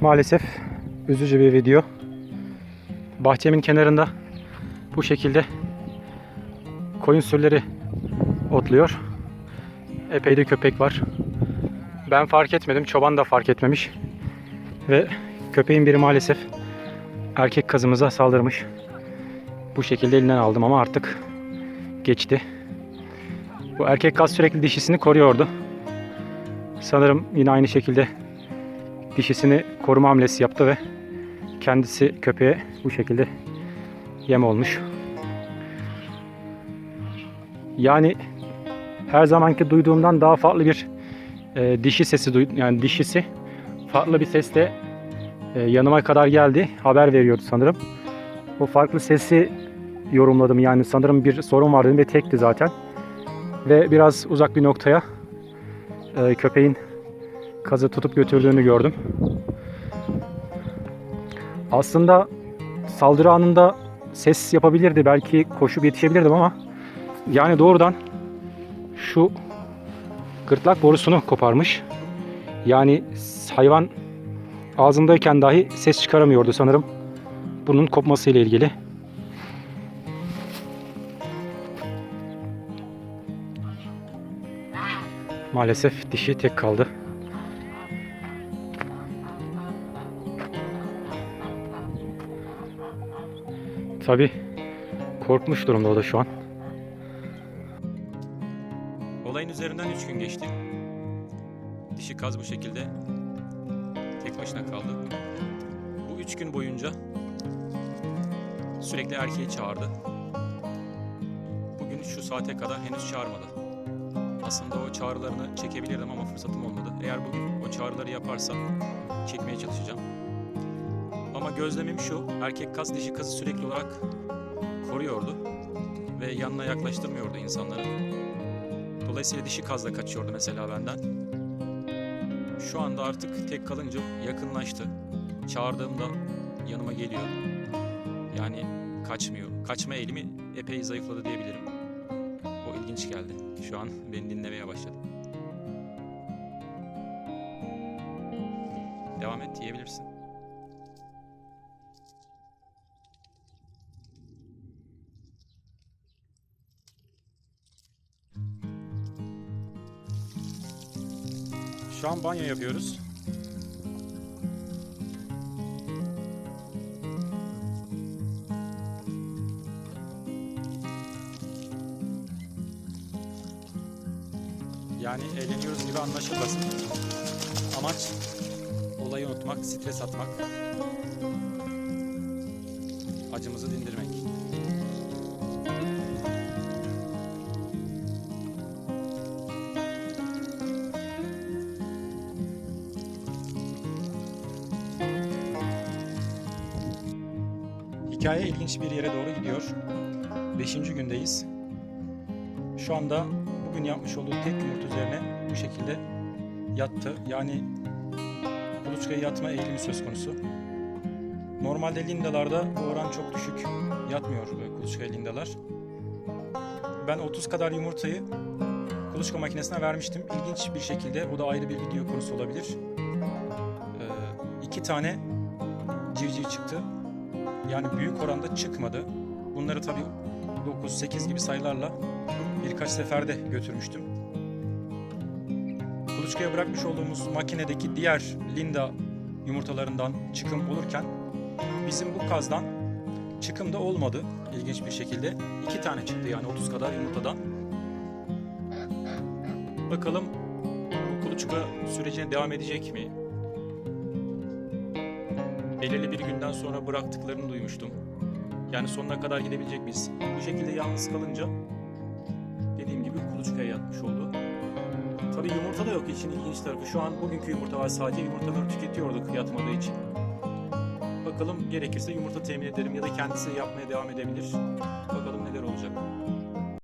Maalesef üzücü bir video. Bahçemin kenarında bu şekilde koyun sürüleri otluyor. Epey de köpek var. Ben fark etmedim. Çoban da fark etmemiş. Ve köpeğin biri maalesef erkek kazımıza saldırmış. Bu şekilde elinden aldım ama artık geçti. Bu erkek kaz sürekli dişisini koruyordu. Sanırım yine aynı şekilde dişisini koruma hamlesi yaptı ve kendisi köpeğe bu şekilde yem olmuş. Yani her zamanki duyduğumdan daha farklı bir e, dişi sesi duydum. Yani dişisi farklı bir sesle e, yanıma kadar geldi. Haber veriyordu sanırım. O farklı sesi yorumladım. Yani sanırım bir sorun var dedim ve tekti zaten. Ve biraz uzak bir noktaya e, köpeğin kazı tutup götürdüğünü gördüm. Aslında saldırı anında ses yapabilirdi. Belki koşup yetişebilirdim ama yani doğrudan şu gırtlak borusunu koparmış. Yani hayvan ağzındayken dahi ses çıkaramıyordu sanırım. Bunun kopması ile ilgili. Maalesef dişi tek kaldı. Tabi korkmuş durumda o da şu an. Olayın üzerinden 3 gün geçti. Dişi kaz bu şekilde tek başına kaldı. Bu 3 gün boyunca sürekli erkeği çağırdı. Bugün şu saate kadar henüz çağırmadı. Aslında o çağrılarını çekebilirdim ama fırsatım olmadı. Eğer bugün o çağrıları yaparsa çekmeye çalışacağım. Ama gözlemim şu, erkek kaz dişi kazı sürekli olarak koruyordu ve yanına yaklaştırmıyordu insanları. Dolayısıyla dişi kaz da kaçıyordu mesela benden. Şu anda artık tek kalınca yakınlaştı. Çağırdığımda yanıma geliyor. Yani kaçmıyor. Kaçma eğilimi epey zayıfladı diyebilirim. O ilginç geldi. Şu an beni dinlemeye başladı. Devam et diyebilirsin. Şu an banyo yapıyoruz. Yani eğleniyoruz gibi anlaşılmasın. Amaç olayı unutmak, stres atmak. Hikaye ilginç bir yere doğru gidiyor. Beşinci gündeyiz. Şu anda bugün yapmış olduğu tek yumurta üzerine bu şekilde yattı. Yani kuluçkaya yatma eğilimi söz konusu. Normalde lindalarda bu oran çok düşük. Yatmıyor kuluçkaya lindalar. Ben 30 kadar yumurtayı kuluçka makinesine vermiştim. İlginç bir şekilde o da ayrı bir video konusu olabilir. Ee, iki tane civciv çıktı. Yani büyük oranda çıkmadı. Bunları tabii 9-8 gibi sayılarla birkaç seferde götürmüştüm. Kuluçkaya bırakmış olduğumuz makinedeki diğer Linda yumurtalarından çıkım olurken bizim bu kazdan çıkım da olmadı ilginç bir şekilde. iki tane çıktı yani 30 kadar yumurtadan. Bakalım bu kuluçka sürecine devam edecek mi? Belirli bir günden sonra bıraktıklarını duymuştum. Yani sonuna kadar gidebilecek miyiz? Bu şekilde yalnız kalınca dediğim gibi kuluçkaya yatmış oldu. Tabii yumurta da yok işin ilginç tarafı. Şu an bugünkü yumurta var sadece yumurtaları tüketiyorduk yatmadığı için. Bakalım gerekirse yumurta temin ederim ya da kendisi yapmaya devam edebilir. Bakalım neler olacak.